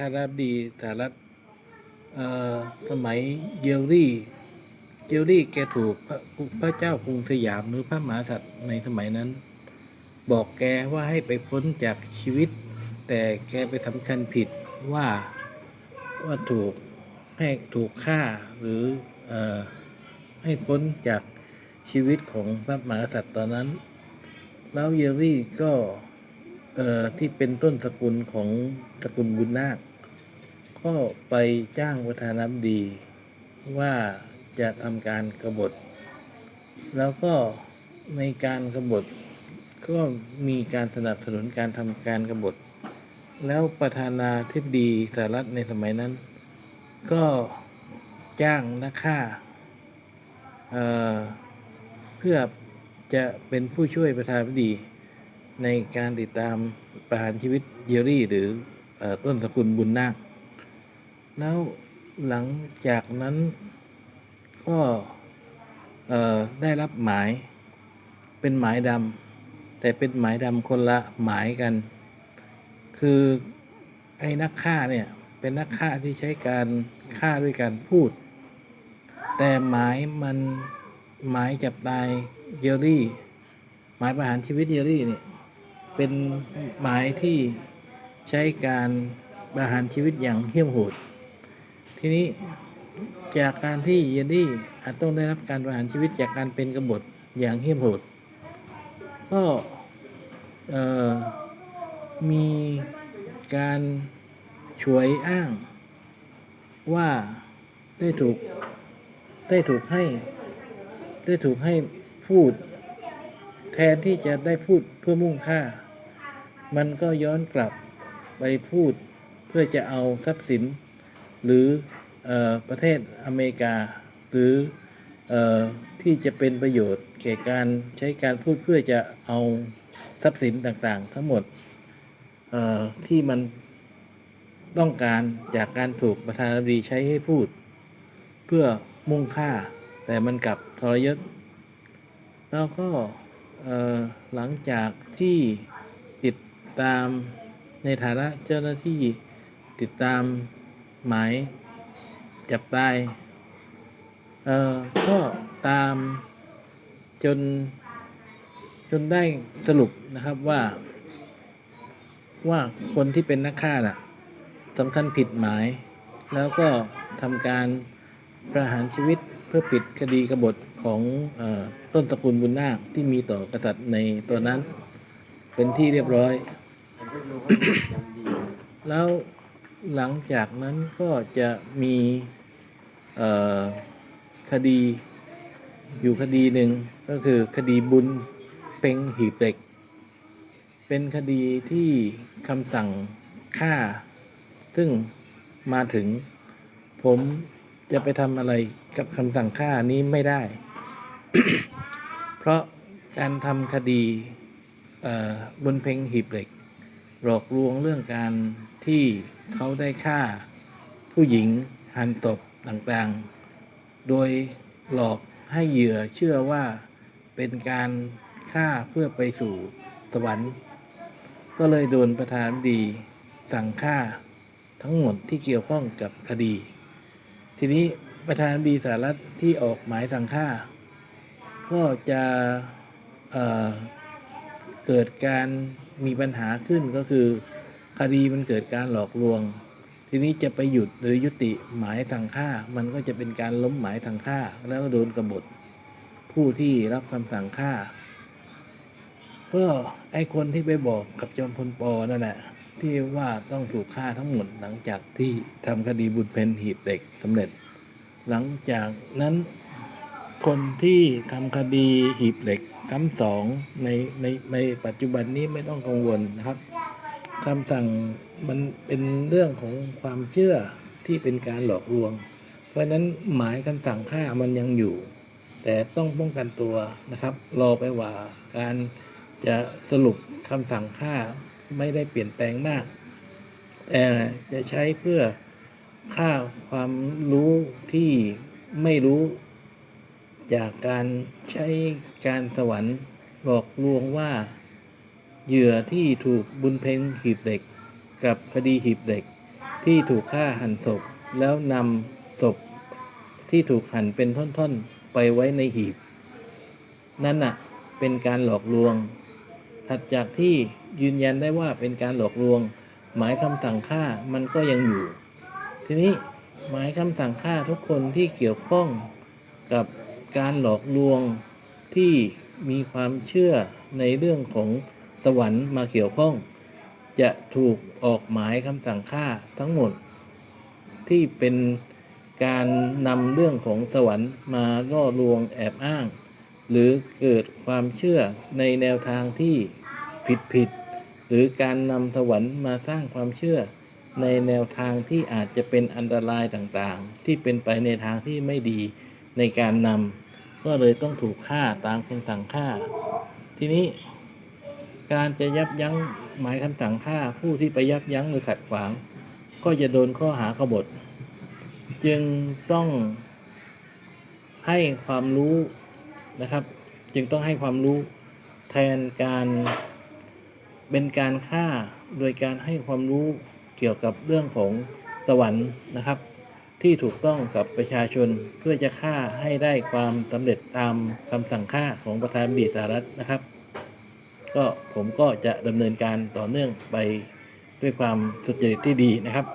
ถ้ารับดีสหรัฐเอ่อสมัยเยลลี่เยลลี่แกถูกพระพระเจ้ากรุงสยามหรือพระมหากษัตริย์ในสมัยนั้น บอกแกว่าให้ไปพ้นจากชีวิต แต่แกไปสำคัญผิดว่าว่าถูกให้ถูกฆ่าหรือเอ่อให้พ้นจากชีวิตของพระมหากษัตริย์ตอนนั้น แล้วเยลลี่ก็ ที่เป็นต้นสกุลของสกุลบุญนาค ก็ไปจ้างประธานาธิบดีว่าจะทำการกรบฏ แล้วก็ในการกรบฏก็มีการสนับสนุนการทำการกรบฏ แล้วประธานาธิบดีสหรัฐในสมัยนั้น ก็จ้างนักฆ่าเเพื่อจะเป็นผู้ช่วยประธานาธิบดี ในการติดตามประหารชีวิตเยลลี่หรืออต้นสกุลบุญนาค แล้วหลังจากนั้นก็ได้รับหมายเป็นหมายดำแต่เป็นหมายดำคนละหมายกัน คือไอ้นักฆ่าเนี่ยเป็นนักฆ่าที่ใช้การฆ่าด้วยการพูด แต่หมายมันหมายจับตายเยลลี่ หมายประหารชีวิตเยลลี่เนี่ย เป็นหมายที่ใช้การประหารชีวิตอย่างเหี้ยมโหด ทีนี้จากการที่เยลลี่อาจต้องได้รับการประหารชีวิตจากการเป็นกบฏอย่างเหี้ยมโหด ก็มีการช่วยอ้าง ว่าได้ถูกได้ถูกให้ ได้ถูกให้พูด แทนที่จะได้พูดเพื่อมุ่งฆ่า มันก็ย้อนกลับไปพูดเพื่อจะเอาทรัพย์สิน หรือออประเทศอเมริกา หรือออที่จะเป็นประโยชน์แก่การใช้การพูดเพื่อจะเอาทรัพย์สินต่างๆ ทั้งหมดที่มันต้องการจากการถูกประธานาธิบดีใช้ให้พูด เพื่อมุ่งฆ่า แต่มันกลับทรยศ แล้วก็หลังจากที่ ตามในฐานะเจ้าหน้าที่ติดตามหมายจับตาย เอ่อ ก็ตามจน จนได้สรุปนะครับว่า ว่าคนที่เป็นนักฆ่าน่ะสำคัญผิดหมาย แล้วก็ทำการประหารชีวิตเพื่อปิดคดีกบฏของเออต้นตระกูลบุญนาคที่มีต่อกษัตริย์ในตัวนั้น เป็นที่เรียบร้อย แล้วหลังจากนั้นก็จะมีคดีอยู่คดีหนึ่งก็คือคดีบุญเป็งหีบเหล็ก เป็นคดีที่คำสั่งฆ่า ซึ่งมาถึง ผมจะไปทำอะไรกับคำสั่งฆ่านี้ไม่ได้ เพราะการทำคดีเอ่อบนเพ็งหีบเหล็ก หลอกลวงเรื่องการที่เขาได้ฆ่าผู้หญิงหันตบต่างๆ โดยหลอกให้เหยื่อเชื่อว่าเป็นการฆ่าเพื่อไปสู่สวรรค์ ก็เลยโดนประธานดีสั่งฆ่าทั้งหมดที่เกี่ยวข้องกับคดี ทีนี้ประธานดีสหรัฐที่ออกหมายสั่งฆ่า ก็จะ เกิดการมีปัญหาขึ้นก็คือคดีมันเกิดการหลอกลวง ทีนี้จะไปหยุดหรือยุติหมายสั่งฆ่า มันก็จะเป็นการล้มหมายสั่งฆ่า แล้วก็โดนกบฏผู้ที่รับคำสั่งฆ่า ก็ไอคนที่ไปบอกกับจอมพลปอนั่นแหละที่ว่าต้องถูกฆ่าทั้งหมดหลังจากที่ทำคดีบุญเพนหีบเหล็กสำเร็จ หลังจากนั้นคนที่ทำคดีหีบเหล็ก ซ้ำสองในในในปัจจุบันนี้ไม่ต้องกังวลนะครับคำสั่งมันเป็นเรื่องของความเชื่อที่เป็นการหลอกลวง เพราะฉะนั้นหมายคำสั่งฆ่ามันยังอยู่ แต่ต้องป้องกันตัวนะครับ รอไปว่าการจะสรุปคำสั่งฆ่าไม่ได้เปลี่ยนแปลงมากแต่จะใช้เพื่อค่าความรู้ที่ไม่รู้ จากการใช้การสวรรค์หลอกลวงว่า เหยื่อที่ถูกบุญเพ็งหีบเหล็ก กับคดีหีบเหล็ก ที่ถูกฆ่าหันศพ แล้วนำศพ ที่ถูกหั่นเป็นท่อนๆ ไปไว้ในหีบ นั่นน่ะเป็นการหลอกลวง ถัดจากที่ยืนยันได้ว่าเป็นการหลอกลวง หมายคำสั่งฆ่ามันก็ยังอยู่ ทีนี้หมายคำสั่งฆ่าทุกคนที่เกี่ยวข้องกับ การหลอกลวงที่มีความเชื่อในเรื่องของสวรรค์มาเกี่ยวข้อง จะถูกออกหมายคำสั่งฆ่าทั้งหมด ที่เป็นการนำเรื่องของสวรรค์มาล่อลวงแอบอ้าง หรือเกิดความเชื่อในแนวทางที่ผิดผิดหรือการนำสวรรค์มาสร้างความเชื่อในแนวทางที่อาจจะเป็นอันตรายต่างๆ ที่เป็นไปในทางที่ไม่ดีในการนำ ก็เลยต้องถูกฆ่าตามคำสั่งฆ่า ทีนี้การจะยับยั้งหมายคำสั่งฆ่าผู้ที่ไปยับยั้งหรือขัดขวาง ก็จะโดนข้อหากบฏ จึงต้องให้ความรู้นะครับ จึงต้องให้ความรู้แทนการเป็นการฆ่าโดยการให้ความรู้เกี่ยวกับเรื่องของสวรรค์นะครับ ที่ถูกต้องกับประชาชนเพื่อจะฆ่าให้ได้ความสำเร็จตามคำสั่งฆ่าของประธานบีสหรัฐนะครับ ก็ผมก็จะดำเนินการต่อเนื่องไปด้วยความสุจริตที่ดีนะครับ